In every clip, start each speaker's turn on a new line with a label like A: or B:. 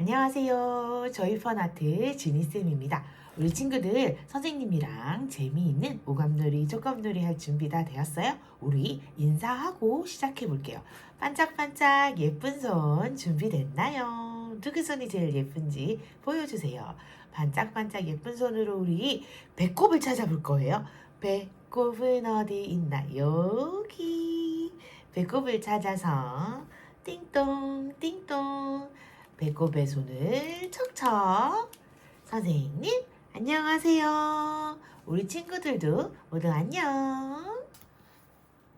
A: 안녕하세요. 저희 펀아트 지니쌤입니다. 우리 친구들 선생님이랑 재미있는 오감놀이, 쪽감놀이 할 준비 다 되었어요? 우리 인사하고 시작해 볼게요. 반짝반짝 예쁜 손 준비됐나요? 누구 손이 제일 예쁜지 보여주세요. 반짝반짝 예쁜 손으로 우리 배꼽을 찾아볼 거예요. 배꼽은 어디 있나? 여기. 배꼽을 찾아서 띵동 띵동 배꼽에 손을 척척. 선생님 안녕하세요. 우리 친구들도 모두 안녕.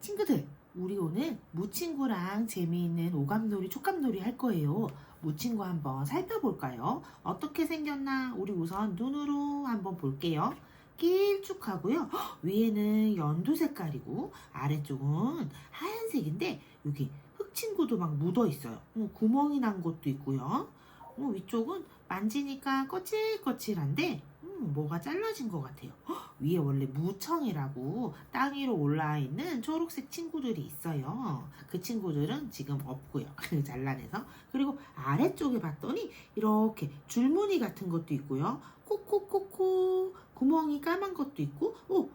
A: 친구들 우리 오늘 무친구랑 재미있는 오감놀이 촉감놀이 할 거예요. 무친구 한번 살펴볼까요? 어떻게 생겼나? 우리 우선 눈으로 한번 볼게요. 길쭉하고요. 헉, 위에는 연두 색깔이고 아래쪽은 하얀색인데 여기 흑 친구도 막 묻어 있어요. 어, 구멍이 난 것도 있고요. 어, 위쪽은 만지니까 거칠거칠한데 음, 뭐가 잘라진 것 같아요. 헉, 위에 원래 무청이라고 땅 위로 올라와 있는 초록색 친구들이 있어요. 그 친구들은 지금 없고요. 잘라내서 그리고 아래쪽에 봤더니 이렇게 줄무늬 같은 것도 있고요. 코코코코 구멍이 까만 것도 있고 오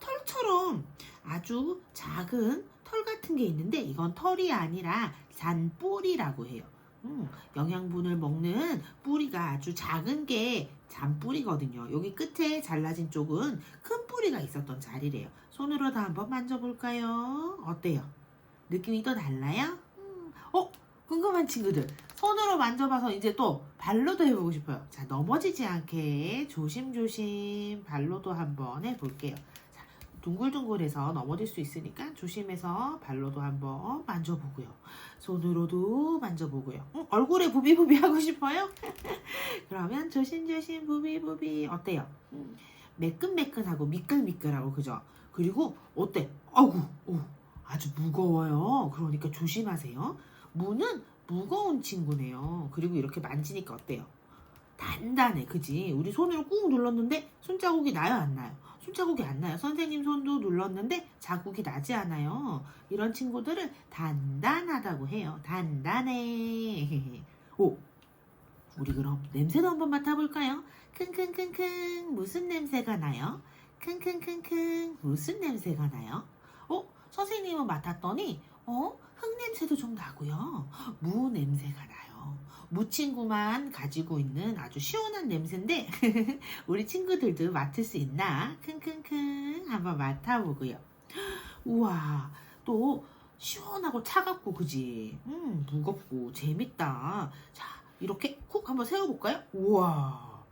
A: 털처럼 아주 작은 털 같은 게 있는데 이건 털이 아니라 잔뿌리라고 해요. 음, 영양분을 먹는 뿌리가 아주 작은 게 잔뿌리거든요. 여기 끝에 잘라진 쪽은 큰 뿌리가 있었던 자리래요. 손으로 다 한번 만져볼까요? 어때요? 느낌이 또 달라요? 음, 어? 궁금한 친구들 손으로 만져봐서 이제 또 발로도 해보고 싶어요. 자 넘어지지 않게 조심조심 발로도 한번 해볼게요. 둥글둥글해서 넘어질 수 있으니까 조심해서 발로도 한번 만져보고요. 손으로도 만져보고요. 응, 얼굴에 부비부비 하고 싶어요? 그러면 조심조심 부비부비 어때요? 음, 매끈매끈하고 미끌미끌하고 그죠? 그리고 어때? 아구 오, 아주 무거워요. 그러니까 조심하세요. 무는 무거운 친구네요. 그리고 이렇게 만지니까 어때요? 단단해, 그지? 우리 손으로 꾹 눌렀는데 손자국이 나요, 안 나요? 손자국이 안 나요. 선생님 손도 눌렀는데 자국이 나지 않아요. 이런 친구들은 단단하다고 해요. 단단해. 오, 우리 그럼 냄새도 한번 맡아볼까요? 킁킁킁킁 무슨 냄새가 나요? 킁킁킁킁 무슨 냄새가 나요? 어, 선생님은 맡았더니 어, 흙 냄새도 좀 나고요. 무 냄새가 나요. 무 친구만 가지고 있는 아주 시원한 냄새인데 우리 친구들도 맡을 수 있나? 킁킁킁 한번 맡아보고요. 우와, 또 시원하고 차갑고 그지? 음, 무겁고 재밌다. 자, 이렇게 쿡 한번 세워볼까요? 우와,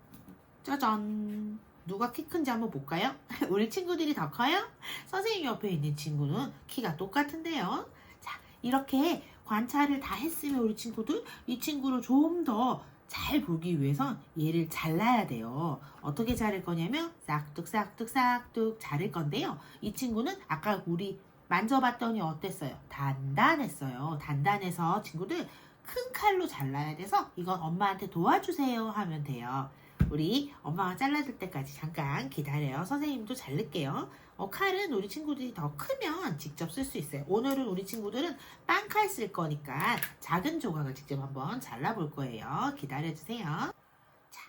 A: 짜잔. 누가 키 큰지 한번 볼까요? 우리 친구들이 더 커요? 선생님 옆에 있는 친구는 키가 똑같은데요. 자, 이렇게 관찰을 다 했으면 우리 친구들 이 친구를 좀 더 잘 보기 위해선 얘를 잘라야 돼요. 어떻게 자를 거냐면 싹둑 싹둑 싹둑 자를 건데요. 이 친구는 아까 우리 만져봤더니 어땠어요? 단단했어요. 단단해서 친구들 큰 칼로 잘라야 돼서 이건 엄마한테 도와주세요 하면 돼요. 우리 엄마가 잘라줄 때까지 잠깐 기다려요. 선생님도 자를게요. 어, 칼은 우리 친구들이 더 크면 직접 쓸 수 있어요. 오늘은 우리 친구들은 빵칼 쓸 거니까 작은 조각을 직접 한번 잘라볼 거예요. 기다려주세요. 자,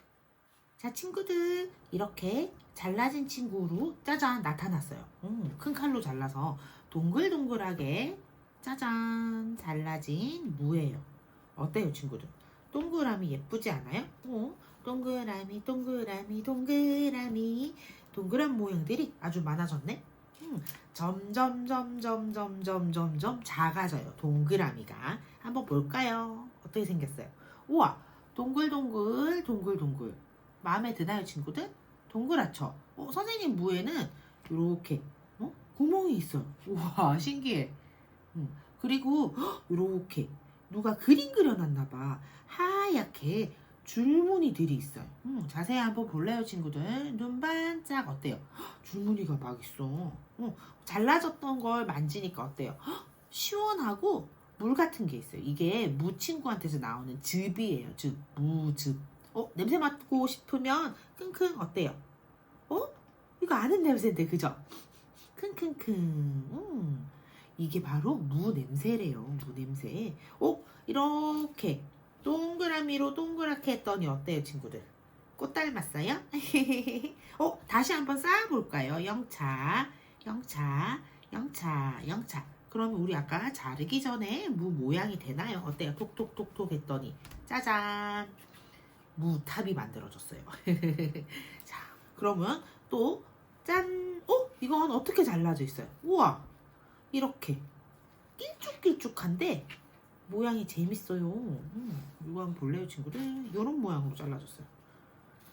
A: 자 친구들 이렇게 잘라진 친구로 짜잔 나타났어요. 음, 큰 칼로 잘라서 동글동글하게 짜잔 잘라진 무예요. 어때요 친구들? 동그라미 예쁘지 않아요? 어? 동그라미 동그라미 동그라미 동그란 모양들이 아주 많아졌네. 음, 점점 점점 점점 점점 작아져요. 동그라미가 한번 볼까요? 어떻게 생겼어요? 우와 동글동글 동글동글 마음에 드나요 친구들? 동그랗죠? 어, 선생님 무에는 이렇게 어? 구멍이 있어요. 우와 신기해. 음, 그리고 이렇게 누가 그림 그려놨나 봐. 하얗게 줄무늬들이 있어요. 음, 자세히 한번 볼래요, 친구들? 눈 반짝 어때요? 헉, 줄무늬가 막 있어. 어, 잘라졌던 걸 만지니까 어때요? 헉, 시원하고 물 같은 게 있어요. 이게 무 친구한테서 나오는 즙이에요. 즙, 무 즙. 어, 냄새 맡고 싶으면 킁킁 어때요? 어? 이거 아는 냄새인데, 그죠? 킁킁킁. 음, 이게 바로 무 냄새래요. 무 냄새. 어, 이렇게 동그라미로 동그랗게 했더니 어때요, 친구들? 꽃 닮았어요? 어, 다시 한번 쌓아볼까요? 영차, 영차, 영차, 영차. 그러면 우리 아까 자르기 전에 무 모양이 되나요? 어때요? 톡톡톡톡 했더니 짜잔! 무탑이 만들어졌어요. 자, 그러면 또 짠! 어? 이건 어떻게 잘라져 있어요? 우와! 이렇게 길쭉길쭉한데 모양이 재밌어요. 음, 이거 한번 볼래요, 친구들? 이런 모양으로 잘라졌어요.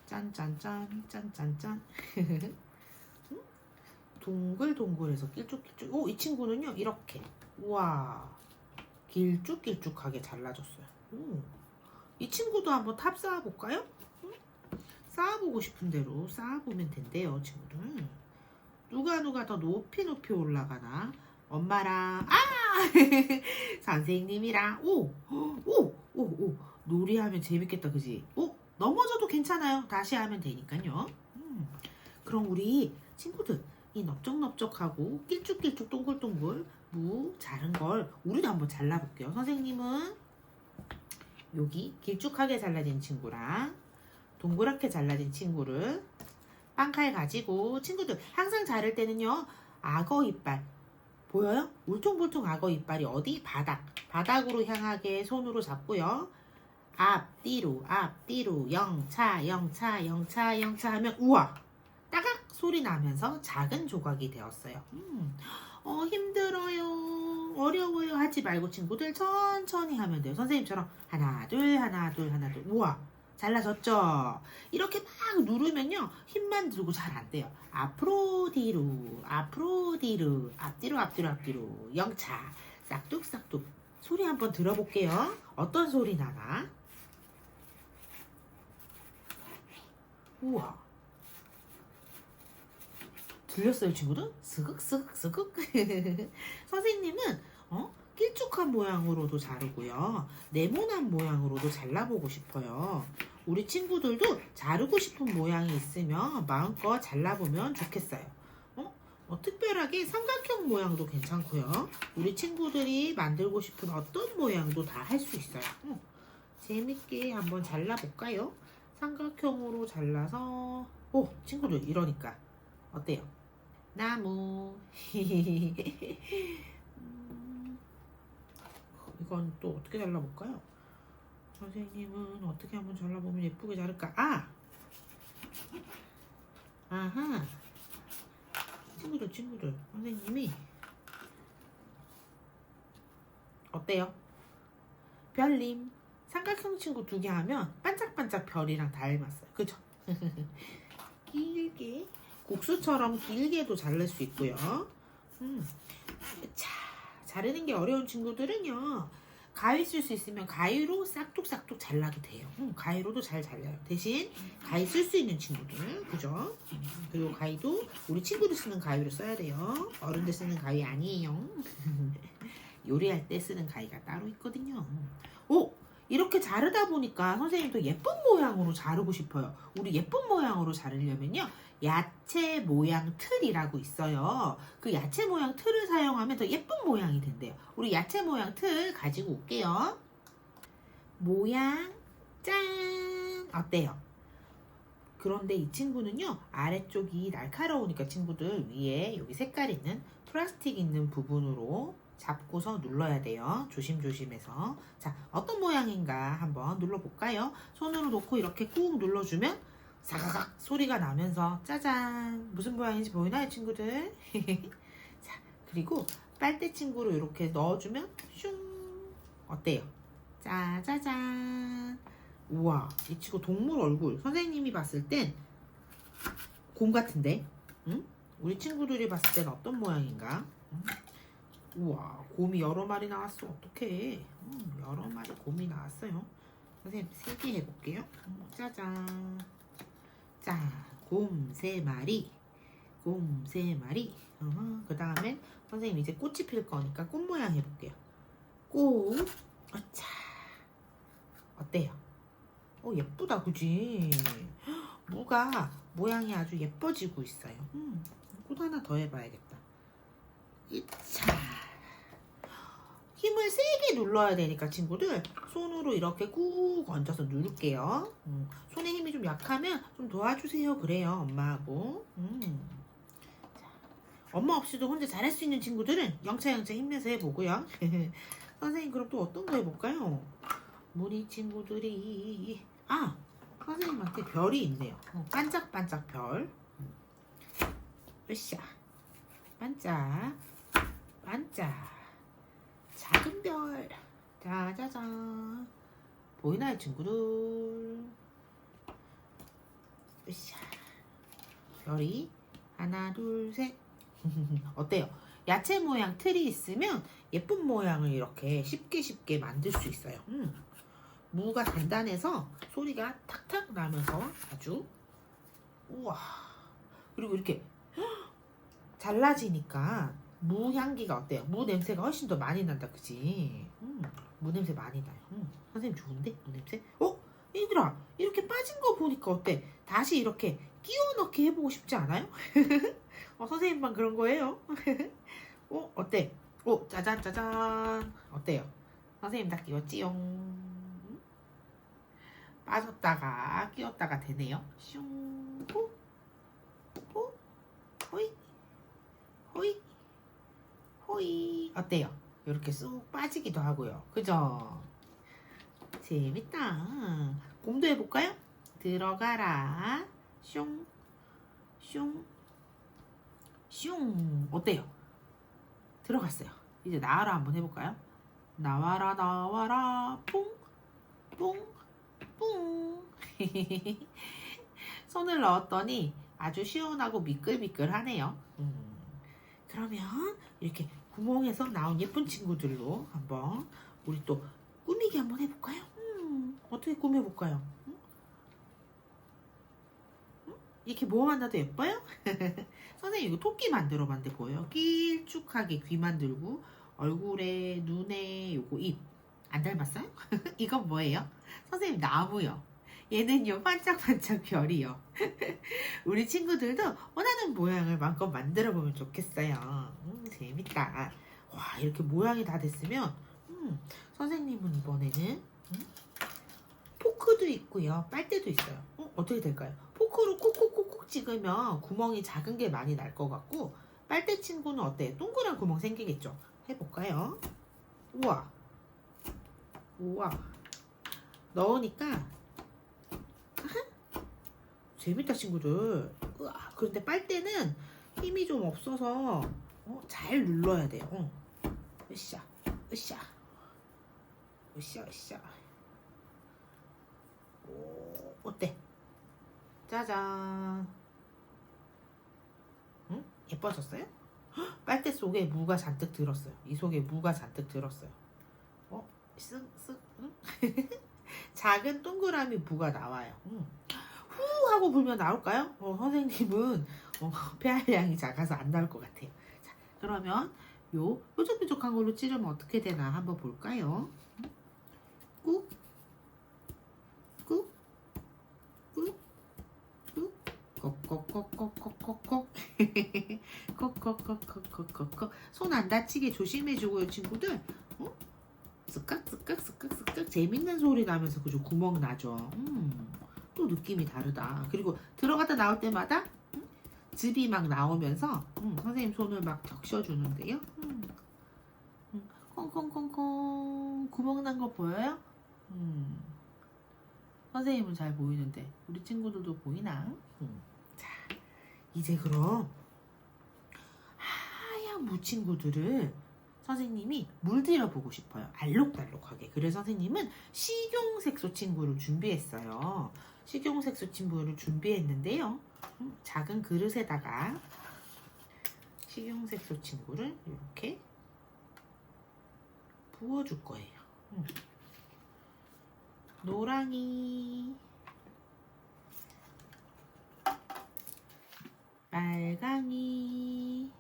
A: 짠짠짠, 짠짠짠. 음? 동글동글해서 길쭉길쭉. 오, 이 친구는요, 이렇게. 우와. 길쭉길쭉하게 잘라졌어요. 오. 이 친구도 한번 탑 쌓아볼까요? 응? 쌓아보고 싶은 대로 쌓아보면 된대요, 친구들. 누가 누가 더 높이 높이 올라가나? 엄마랑, 아! 선생님이랑, 오! 오! 오! 오! 놀이하면 재밌겠다, 그지? 오! 넘어져도 괜찮아요. 다시 하면 되니까요. 음. 그럼 우리 친구들, 이 넓적넓적하고 길쭉길쭉 동글동글 무 자른 걸 우리도 한번 잘라볼게요. 선생님은 여기 길쭉하게 잘라진 친구랑 동그랗게 잘라진 친구를 빵칼 가지고 친구들 항상 자를 때는요 악어 이빨 보여요? 울퉁불퉁 악어 이빨이 어디? 바닥. 바닥으로 향하게 손으로 잡고요. 앞뒤로 앞뒤로 영차 영차 영차 영차 하면 우와. 따각 소리 나면서 작은 조각이 되었어요. 음, 어 힘들어요. 어려워요. 하지 말고 친구들 천천히 하면 돼요. 선생님처럼 하나 둘 하나 둘 하나 둘. 우와 잘라졌죠? 이렇게 막 누르면요 힘만 들고 잘 안 돼요. 앞으로 뒤로 앞으로 뒤로 앞뒤로 앞뒤로 앞뒤로. 영차. 싹둑싹둑. 소리 한번 들어볼게요. 어떤 소리 나나? 우와. 들렸어요 친구들? 스극 스극 스극. 선생님은 어? 길쭉한 모양으로도 자르고요. 네모난 모양으로도 잘라보고 싶어요 우리 친구들도 자르고 싶은 모양이 있으면 마음껏 잘라보면 좋겠어요 어? 어, 특별하게 삼각형 모양도 괜찮고요 우리 친구들이 만들고 싶은 어떤 모양도 다 할 수 있어요 어, 재밌게 한번 잘라볼까요? 삼각형으로 잘라서 오 친구들 이러니까 어때요? 나무 음, 이건 또 어떻게 잘라볼까요? 선생님은 어떻게 한번 잘라보면 예쁘게 자를까? 아! 아하! 친구들 친구들 선생님이 어때요? 별님 삼각형 친구 두 개 하면 반짝반짝 별이랑 닮았어요 그죠? 길게 국수처럼 길게도 자를 수 있고요. 음. 자, 자르는 게 어려운 친구들은요. 가위 쓸 수 있으면 가위로 싹둑싹둑 잘라도 돼요. 음, 가위로도 잘 잘려요. 대신 가위 쓸 수 있는 친구들, 그죠? 음, 그리고 가위도 우리 친구들 쓰는 가위로 써야 돼요. 어른들 쓰는 가위 아니에요. 요리할 때 쓰는 가위가 따로 있거든요. 오! 이렇게 자르다 보니까 선생님도 예쁜 모양으로 자르고 싶어요. 우리 예쁜 모양으로 자르려면요. 야채 모양 틀이라고 있어요. 그 야채 모양 틀을 사용하면 더 예쁜 모양이 된대요. 우리 야채 모양 틀 가지고 올게요. 모양 짠 어때요? 그런데 이 친구는요 아래쪽이 날카로우니까 친구들 위에 여기 색깔 있는 플라스틱 있는 부분으로 잡고서 눌러야 돼요. 조심조심해서. 자, 어떤 모양인가 한번 눌러볼까요? 손으로 놓고 이렇게 꾹 눌러주면 사가각 소리가 나면서 짜잔 무슨 모양인지 보이나요 친구들? 자 그리고 빨대 친구로 이렇게 넣어주면 슝 어때요? 짜자잔 우와 이 친구 동물 얼굴 선생님이 봤을 땐 곰 같은데 응? 우리 친구들이 봤을 땐 어떤 모양인가? 응? 우와 곰이 여러 마리 나왔어 어떡해 음, 여러 마리 곰이 나왔어요 선생님 세 개 해볼게요 음, 짜잔 자, 곰 세 마리, 곰 세 마리. 그 다음에 선생님 이제 꽃이 필 거니까 꽃 모양 해볼게요. 꽃, 어차. 어때요? 어, 예쁘다, 그지? 무가 모양이 아주 예뻐지고 있어요. 음, 꽃 하나 더 해봐야겠다. 이차. 힘을 세게 눌러야 되니까 친구들 손으로 이렇게 꾹 얹어서 누를게요. 음, 손에 힘이 좀 약하면 좀 도와주세요. 그래요, 엄마하고. 음. 자, 엄마 없이도 혼자 잘할 수 있는 친구들은 영차영차 힘내서 해보고요. 선생님 그럼 또 어떤 거 해볼까요? 우리 친구들이 아 선생님한테 별이 있네요. 어, 반짝반짝 별. 음. 으쌰 반짝 반짝 작은 별 짜자잔. 보이나요 친구들? 별이 하나 둘 셋. 어때요? 야채 모양 틀이 있으면 예쁜 모양을 이렇게 쉽게 쉽게 만들 수 있어요. 음. 무가 단단해서 소리가 탁탁 나면서 아주 우와. 그리고 이렇게 잘라지니까 무 향기가 어때요? 무 냄새가 훨씬 더 많이 난다, 그지? 음, 무 냄새 많이 나요. 음, 선생님 좋은데? 무 냄새? 어? 얘들아, 이렇게 빠진 거 보니까 어때? 다시 이렇게 끼워 넣기 해보고 싶지 않아요? 어, 선생님만 그런 거예요? 어, 어때? 오, 짜잔, 짜잔. 어때요? 선생님 다 끼웠지용. 빠졌다가 끼웠다가 되네요. 슝, 호, 호, 호이, 호이. 호이 어때요? 이렇게 쑥 빠지기도 하고요. 그죠? 재밌다. 곰도 해볼까요? 들어가라. 슝, 슝, 슝. 어때요? 들어갔어요. 이제 나와라 한번 해볼까요? 나와라 나와라 뿡, 뿡, 뿡. 손을 넣었더니 아주 시원하고 미끌미끌하네요. 음. 그러면 이렇게 구멍에서 나온 예쁜 친구들로 한번 우리 또 꾸미기 한번 해볼까요? 음, 어떻게 꾸며볼까요? 음? 음? 이렇게 뭐 만나도 예뻐요? 선생님 이거 토끼 만들어 봤는데 보여요? 길쭉하게 귀 만들고 얼굴에 눈에 요거 입 안 닮았어요? 이건 뭐예요? 선생님 나무요. 얘는요 반짝반짝 별이요. 우리 친구들도 원하는 모양을 마음껏 만들어 보면 좋겠어요. 음, 재밌다. 와 이렇게 모양이 다 됐으면 음, 선생님은 이번에는 음, 포크도 있고요, 빨대도 있어요. 어, 어떻게 될까요? 포크로 콕콕콕콕 찍으면 구멍이 작은 게 많이 날 것 같고 빨대 친구는 어때요? 동그란 구멍 생기겠죠? 해볼까요? 우와, 우와, 넣으니까 재밌다 친구들. 으아, 그런데 빨대는 힘이 좀 없어서 어, 잘 눌러야 돼요. 어. 으쌰, 으쌰, 으쌰, 으쌰. 오, 어때? 짜잔. 응? 예뻐졌어요? 헉, 빨대 속에 무가 잔뜩 들었어요. 이 속에 무가 잔뜩 들었어요. 어? 쓱, 쓱, 응? 작은 동그라미 무가 나와요. 응. 후 하고 불면 나올까요? 어, 선생님은 어, 폐활량이 작아서 안 나올 것 같아요. 자, 그러면 요 뾰족뾰족한 걸로 찌르면 어떻게 되나 한번 볼까요? 꾹, 꾹, 꾹, 꾹, 꺽꺽꺽꺽꺽꺽꺽, 꺽꺽꺽꺽꺽꺽. 손안 다치게 조심해주고요, 친구들. 어? 쓱깍 쓱깍 쓱깍 쓱깍 재밌는 소리 나면서 그죠 구멍 나죠. 음. 또 느낌이 다르다. 그리고 들어갔다 나올 때마다 음, 즙이 막 나오면서 음, 선생님 손을 막 적셔주는데요. 음, 음, 콩콩콩콩 구멍 난 거 보여요? 음, 선생님은 잘 보이는데 우리 친구들도 보이나? 음, 자, 이제 그럼 하얀 무 친구들을 선생님이 물들여 보고 싶어요. 알록달록하게. 그래서 선생님은 식용색소 친구를 준비했어요. 식용색소 친구를 준비했는데요. 음, 작은 그릇에다가 식용색소 친구를 이렇게 부어줄 거예요. 음. 노랑이, 빨강이,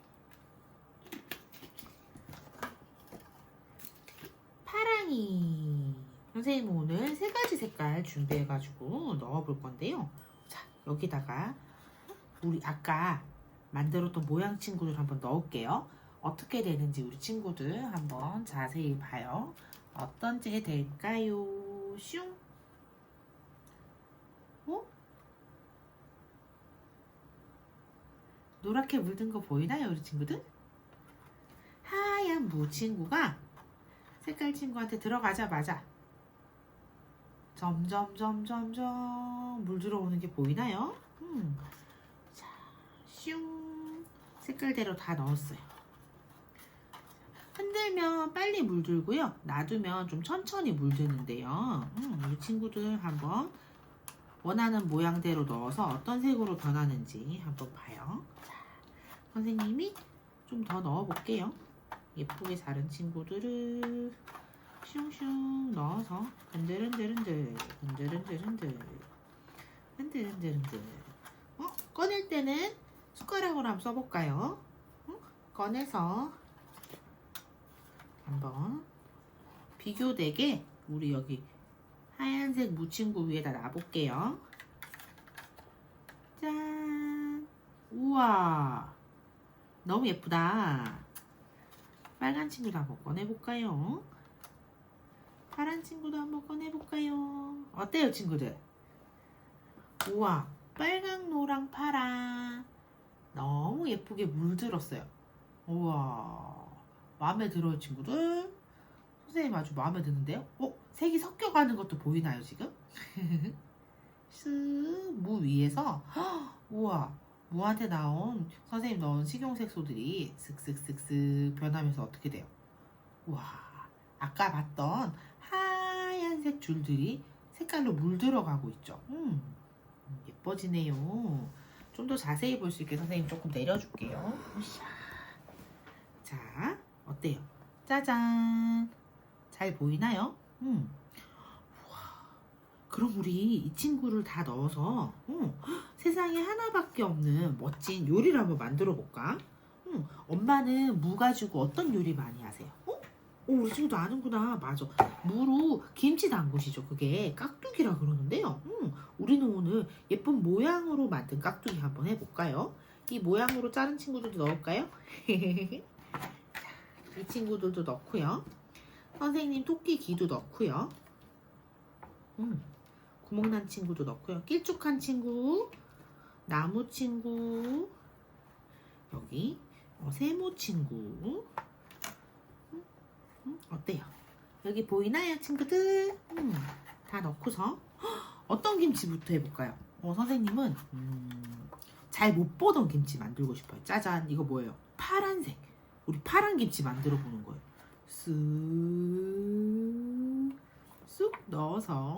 A: 파랑이. 선생님 오늘 세 가지 색깔 준비해가지고 넣어볼 건데요. 자, 여기다가 우리 아까 만들었던 모양 친구를 한번 넣을게요. 어떻게 되는지 우리 친구들 한번 자세히 봐요. 어떤지 될까요? 슝. 어? 노랗게 물든 거 보이나요, 우리 친구들? 하얀 무 친구가 색깔 친구한테 들어가자마자 점점 점점 점 물 들어오는 게 보이나요? 음. 자, 슝 색깔대로 다 넣었어요. 흔들면 빨리 물들고요. 놔두면 좀 천천히 물드는데요. 음, 우리 친구들 한번 원하는 모양대로 넣어서 어떤 색으로 변하는지 한번 봐요. 자, 선생님이 좀 더 넣어볼게요. 예쁘게 자른 친구들을 슝슝 넣어서 흔들흔들흔들 흔들흔들흔들 흔들흔들흔들 어? 꺼낼 때는 숟가락으로 한번 써볼까요? 응? 꺼내서 한번 비교되게 우리 여기 하얀색 무친구 위에다 놔볼게요. 짠! 우와! 너무 예쁘다. 빨간 친구도 한번 꺼내볼까요? 파란 친구도 한번 꺼내볼까요? 어때요, 친구들? 우와, 빨강, 노랑, 파랑. 너무 예쁘게 물들었어요. 우와, 마음에 들어요, 친구들? 선생님 아주 마음에 드는데요? 어? 색이 섞여가는 것도 보이나요, 지금? 쓱, 무 위에서, 헉, 우와, 무한테 나온 선생님 넣은 식용색소들이 슥슥슥슥 변하면서 어떻게 돼요? 우와, 아까 봤던 하얀색 줄들이 색깔로 물들어가고 있죠. 음, 예뻐지네요. 좀 더 자세히 볼 수 있게 선생님 조금 내려줄게요. 자, 어때요? 짜잔. 잘 보이나요? 음. 우와. 그럼 우리 이 친구를 다 넣어서 음, 세상에 하나밖에 없는 멋진 요리를 한번 만들어 볼까? 음, 엄마는 무 가지고 어떤 요리 많이 하세요? 어? 오, 우리 친구도 아는구나. 맞아. 무로 김치 담그시죠. 그게 깍두기라 그러는데요. 음, 우리는 오늘 예쁜 모양으로 만든 깍두기 한번 해볼까요? 이 모양으로 자른 친구들도 넣을까요? 이 친구들도 넣고요. 선생님 토끼 귀도 넣고요. 음, 구멍난 친구도 넣고요. 길쭉한 친구, 나무 친구, 여기 어, 세모 친구. 어때요? 여기 보이나요, 친구들? 음, 다 넣고서 헉, 어떤 김치부터 해볼까요? 어, 선생님은 음, 잘 못 보던 김치 만들고 싶어요. 짜잔, 이거 뭐예요? 파란색. 우리 파란 김치 만들어 보는 거예요. 쓱, 쑥 넣어서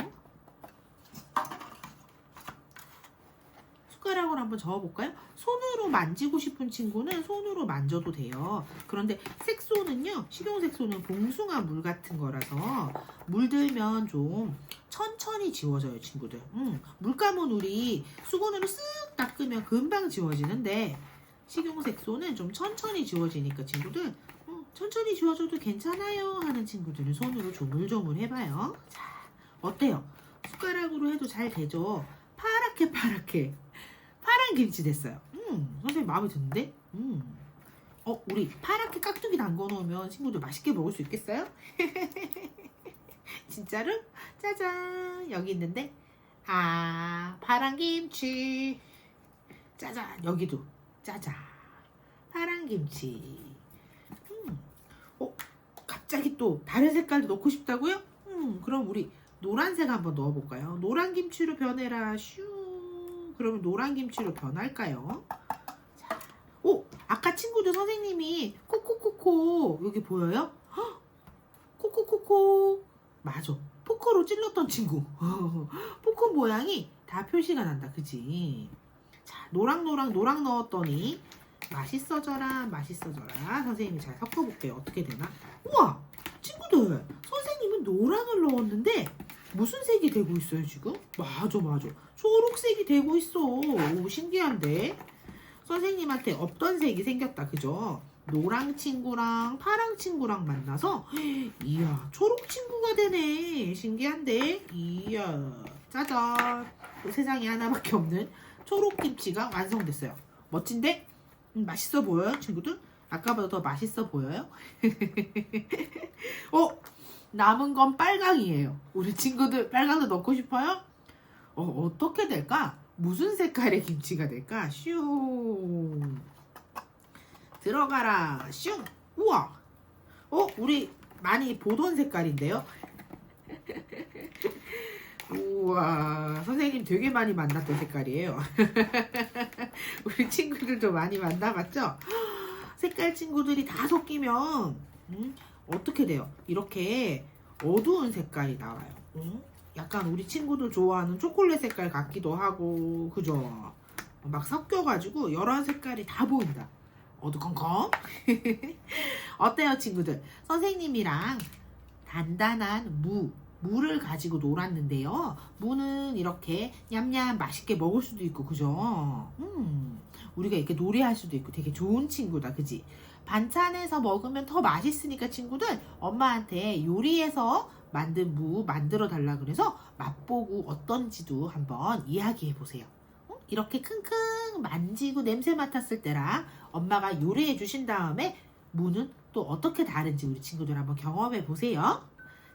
A: 숟가락으로 한번 저어볼까요? 손으로 만지고 싶은 친구는 손으로 만져도 돼요. 그런데 색소는요, 식용색소는 봉숭아 물 같은 거라서 물들면 좀 천천히 지워져요, 친구들. 음, 물감은 우리 수건으로 쓱 닦으면 금방 지워지는데 식용색소는 좀 천천히 지워지니까 친구들 어, 천천히 지워줘도 괜찮아요 하는 친구들은 손으로 조물조물 해봐요. 자, 어때요? 숟가락으로 해도 잘 되죠? 파랗게 파랗게 파란 김치 됐어요. 음, 선생님 마음에 드는데? 음. 어, 우리 파랗게 깍두기 담궈 놓으면 친구들 맛있게 먹을 수 있겠어요? 진짜로? 짜잔 여기 있는데 아 파란 김치 짜잔 여기도 짜잔 파란 김치 음. 어 갑자기 또 다른 색깔도 넣고 싶다고요? 음 그럼 우리 노란색 한번 넣어볼까요? 노란 김치로 변해라 슈 그러면 노란 김치로 변할까요? 자, 오 아까 친구들 선생님이 코코코코 여기 보여요? 헉, 코코코코. 맞아. 포커로 찔렀던 친구. 포커 모양이 다 표시가 난다. 그지? 자 노랑노랑 노랑 넣었더니 맛있어져라 맛있어져라. 선생님이 잘 섞어볼게요. 어떻게 되나? 우와! 친구들 선생님은 노랑을 넣었는데 무슨 색이 되고 있어요 지금? 맞아 맞아 초록색이 되고 있어. 오 신기한데? 선생님한테 없던 색이 생겼다. 그죠? 노랑 친구랑 파랑 친구랑 만나서 이야 초록 친구가 되네. 신기한데? 이야 짜잔. 또 세상에 하나밖에 없는 초록 김치가 완성됐어요. 멋진데? 음, 맛있어 보여요 친구들? 아까보다 더 맛있어 보여요? 어? 남은 건 빨강이에요. 우리 친구들 빨강도 넣고 싶어요? 어, 어떻게 될까? 무슨 색깔의 김치가 될까? 슝. 들어가라. 슝. 우와. 어, 우리 많이 보던 색깔인데요? 우와, 선생님 되게 많이 만났던 색깔이에요. 우리 친구들도 많이 만나봤죠? 색깔 친구들이 다 섞이면 음, 어떻게 돼요? 이렇게 어두운 색깔이 나와요. 음? 약간 우리 친구들 좋아하는 초콜릿 색깔 같기도 하고, 그죠? 막 섞여가지고 여러 색깔이 다 보인다. 어두컴컴. 어때요, 친구들? 선생님이랑 단단한 무, 무를 가지고 놀았는데요. 무는 이렇게 냠냠 맛있게 먹을 수도 있고, 그죠? 음, 우리가 이렇게 놀이할 수도 있고 되게 좋은 친구다, 그지? 반찬해서 먹으면 더 맛있으니까 친구들 엄마한테 요리해서 만든 무 만들어 달라 그래서 맛보고 어떤지도 한번 이야기해 보세요. 응? 이렇게 킁킁 만지고 냄새 맡았을 때랑 엄마가 요리해 주신 다음에 무는 또 어떻게 다른지 우리 친구들 한번 경험해 보세요.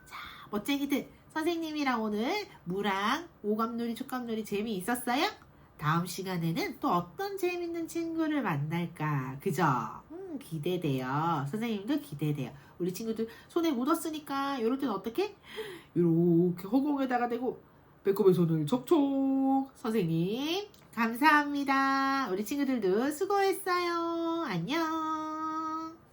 A: 자, 멋쟁이들 선생님이랑 오늘 무랑 오감놀이 촉감놀이 재미있었어요? 다음 시간에는 또 어떤 재밌는 친구를 만날까 그죠? 음, 기대돼요. 선생님도 기대돼요. 우리 친구들 손에 묻었으니까 이럴 땐 어떻게? 이렇게 허공에다가 대고 배꼽에 손을 촉촉 선생님 감사합니다. 우리 친구들도 수고했어요. 안녕.